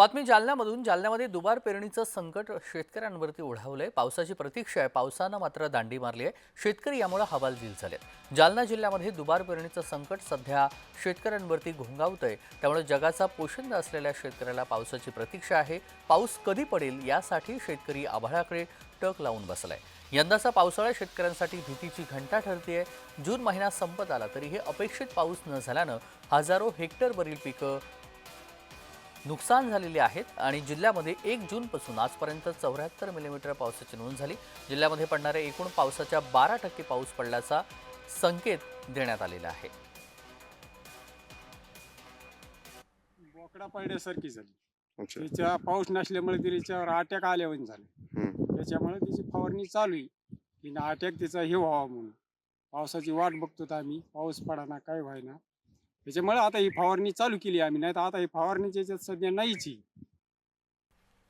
बातमी जालन्यामधून. जालन्यामध्ये दुबार पेरणीचं संकट शेतकऱ्यांवरती ओढावलंय. पावसाची प्रतीक्षा आहे. पावसानं मात्र दांडी मारली आहे. शेतकरी यामुळे हवालदिल झालेत. जालना जिल्ह्यामध्ये दुबार पेरणीचं संकट सध्या शेतकऱ्यांवरती घोंगावतंय. त्यामुळे जगाचा पोषंद असलेल्या शेतकऱ्याला पावसाची प्रतीक्षा आहे. पाऊस कधी पडेल यासाठी शेतकरी आभाळाकडे टक लावून बसलाय. यंदाचा पावसाळा शेतकऱ्यांसाठी भीतीची घंटा ठरतीये. जून महिना संपत आला तरीही अपेक्षित पाऊस न झाल्यानं हजारो हेक्टरवरील पिकं नुकसान झालेले आहेत आणि जिल्ह्यामध्ये एक जूनपासून आजपर्यंत चौऱ्याहत्तर मिलीमीटर पावसाची नोंद झाली. जिल्ह्यामध्ये पडणाऱ्या एकूण पावसाच्या बारा टक्के पाऊस पडल्याचा संकेत देण्यात आलेला आहे. बोकडा झाली. तिच्या पाऊस नसल्यामुळे तिच्यावर अटॅक आल्यावर झाले. त्याच्यामुळे तिची फवारणी चालू आहे. की अटॅक तिचा हे व्हावा म्हणून. पावसाची वाट बघतो आम्ही. पाऊस पडाना काय व्हायना. त्याच्यामुळे आता ही फवारणी चालू केली आम्ही. नाही तर आता ही फवारणीच्या याच्यात सध्या नाहीची